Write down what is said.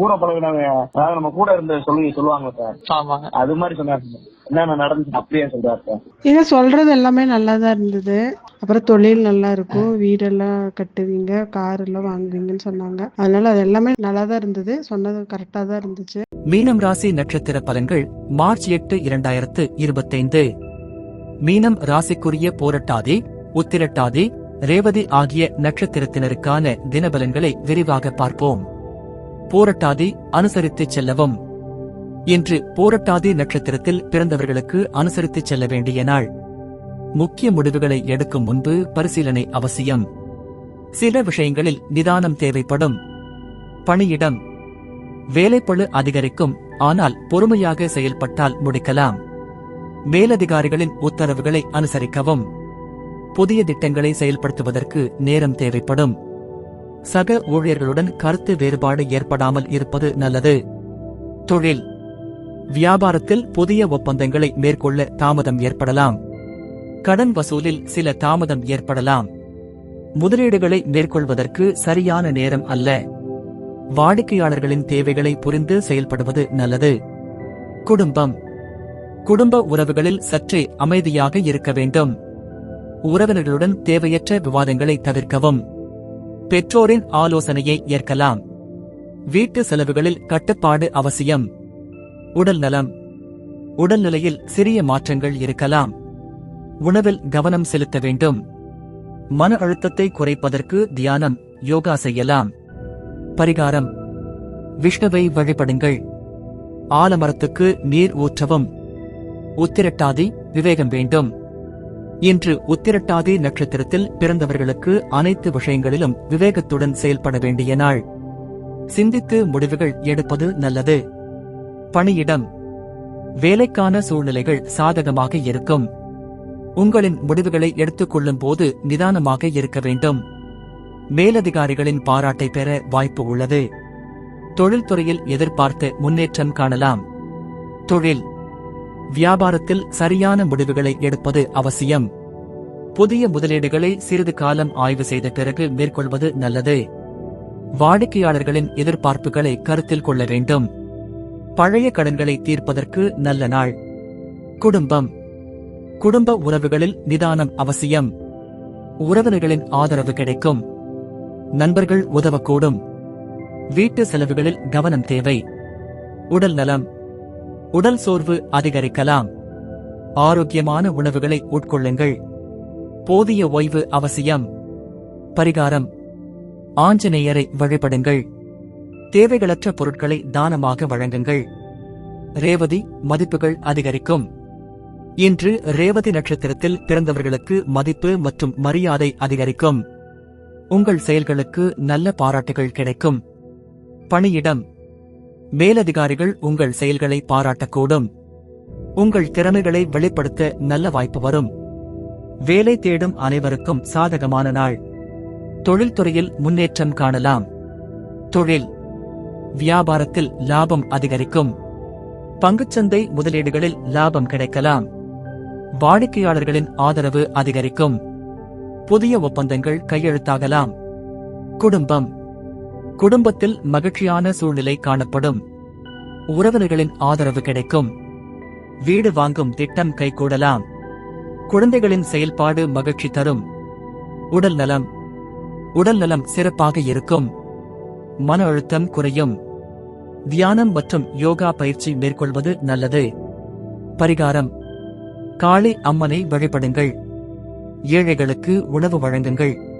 கூட பழகினவங்க அதாவது நம்ம கூட இருந்த சொல்லி சொல்லுவாங்க சார். அது மாதிரி சொன்னாரு சார். என்னென்ன நடந்துச்சு அப்படியே சொல்றாரு சார். நீங்க சொல்றது எல்லாமே நல்லா தான் இருந்தது. அப்புறம் தொழில் நல்லா இருக்கும். வீடெல்லாம் கட்டுவீங்க கார் எல்லாம் வாங்குவீங்கன்னு சொன்னாங்க. அதனால அது எல்லாமே நல்லா தான் இருந்தது. சொன்னது கரெக்டா தான் இருந்துச்சு. மீனம் ராசி நட்சத்திர பலன்கள் மார்ச் எட்டு இரண்டாயிரத்து இருபத்தைந்து. மீனம் ராசிக்குரிய போரட்டாதி உத்திரட்டாதி ரேவதி ஆகிய நட்சத்திரத்தினருக்கான தினபலன்களை விரிவாக பார்ப்போம். போரட்டாதி அனுசரித்துச் செல்லவும். இன்று போரட்டாதி நட்சத்திரத்தில் பிறந்தவர்களுக்கு அனுசரித்துச் செல்ல வேண்டிய நாள். முக்கிய முடிவுகளை எடுக்கும் முன்பு பரிசீலனை அவசியம். சில விஷயங்களில் நிதானம் தேவைப்படும். பணியிடம். வேலைப்பளு அதிகரிக்கும் ஆனால் பொறுமையாக செயல்பட்டால் முடிக்கலாம். மேலதிகாரிகளின் உத்தரவுகளை அனுசரிக்கவும். புதிய திட்டங்களை செயல்படுத்துவதற்கு நேரம் தேவைப்படும். சக ஊழியர்களுடன் கருத்து வேறுபாடு ஏற்படாமல் இருப்பது நல்லது. தொழில். வியாபாரத்தில் புதிய ஒப்பந்தங்களை மேற்கொள்ள தாமதம் ஏற்படலாம். கடன் வசூலில் சில தாமதம் ஏற்படலாம். முதலீடுகளை மேற்கொள்வதற்கு சரியான நேரம் அல்ல. வாடிக்கையாளர்களின் தேவைகளை புரிந்து செயல்படுவது நல்லது. குடும்பம். குடும்ப உறவுகளில் சற்றே அமைதியாக இருக்க வேண்டும். உறவினர்களுடன் தேவையற்ற விவாதங்களை தவிர்க்கவும். பெற்றோரின் ஆலோசனையை ஏற்கலாம். வீட்டு செலவுகளில் கட்டுப்பாடு அவசியம். உடல் நலம். உடல்நிலையில் சிறிய மாற்றங்கள் இருக்கலாம். உணவில் கவனம் செலுத்த வேண்டும். மன அழுத்தத்தை குறைப்பதற்கு தியானம் யோகா செய்யலாம். பரிகாரம். விஷ்ணுவை வழிபடுங்கள். ஆலமரத்துக்கு நீர் ஊற்றவும். உத்திரட்டாதி விவேகம் வேண்டும். இன்று உத்திரட்டாதி நட்சத்திரத்தில் பிறந்தவர்களுக்கு அனைத்து விஷயங்களிலும் விவேகத்துடன் செயல்பட வேண்டிய நாள். சிந்தித்து முடிவுகள் எடுப்பது நல்லது. பணியிடம். வேலைக்கான சூழ்நிலைகள் சாதகமாக இருக்கும். உங்களின் முடிவுகளை எடுத்துக் கொள்ளும் போது நிதானமாக இருக்க வேண்டும். மேலதிகாரிகளின் பாராட்டை பெற வாய்ப்பு உள்ளது. தொழில்துறையில் எதிர்பார்த்த முன்னேற்றம் காணலாம். தொழில். வியாபாரத்தில் சரியான முடிவுகளை எடுப்பது அவசியம். புதிய முதலீடுகளை சிறிது காலம் ஆய்வு செய்த பிறகு மேற்கொள்வது நல்லது. வாடிக்கையாளர்களின் எதிர்பார்ப்புகளை கருத்தில் கொள்ள வேண்டும். பழைய கடன்களை தீர்ப்பதற்கு நல்ல நாள். குடும்பம். குடும்ப உறவுகளில் நிதானம் அவசியம். உறவினர்களின் ஆதரவு கிடைக்கும். நண்பர்கள் உதவக்கூடும். வீட்டு செலவுகளில் கவனம் தேவை. உடல் நலம். உடல் சோர்வு அதிகரிக்கலாம். ஆரோக்கியமான உணவுகளை உட்கொள்ளுங்கள். போதிய ஓய்வு அவசியம். பரிகாரம். ஆஞ்சநேயரை வழிபடுங்கள். தேவைகளற்ற பொருட்களை தானமாக வழங்குங்கள். ரேவதி மதிப்புகள் அதிகரிக்கும். இன்று ரேவதி நட்சத்திரத்தில் பிறந்தவர்களுக்கு மதிப்பு மற்றும் மரியாதை அதிகரிக்கும். உங்கள் செயல்களுக்கு நல்ல பாராட்டுகள் கிடைக்கும். பணியிடம். மேலதிகாரிகள் உங்கள் செயல்களை பாராட்டக்கூடும். உங்கள் திறமைகளை வெளிப்படுத்த நல்ல வாய்ப்பு வரும். வேலை தேடும் அனைவருக்கும் சாதகமான நாள். தொழில்துறையில் முன்னேற்றம் காணலாம். தொழில். வியாபாரத்தில் லாபம் அதிகரிக்கும். பங்குச்சந்தை முதலீடுகளில் லாபம் கிடைக்கலாம். வாடிக்கையாளர்களின் ஆதரவு அதிகரிக்கும். புதிய ஒப்பந்தங்கள் கையெழுத்தாகலாம். குடும்பம். குடும்பத்தில் மகிழ்ச்சியான சூழ்நிலை காணப்படும். உறவினர்களின் ஆதரவு கிடைக்கும். வீடு வாங்கும் திட்டம் கைகூடலாம். குழந்தைகளின் செயல்பாடு மகிழ்ச்சி தரும். உடல் நலம். உடல் நலம் சிறப்பாக இருக்கும். மன அழுத்தம் குறையும். தியானம் மற்றும் யோகா பயிற்சி மேற்கொள்வது நல்லது. பரிகாரம். காளி அம்மனை வழிபடுங்கள். ஏழைகளுக்கு உணவு வழங்குங்கள்.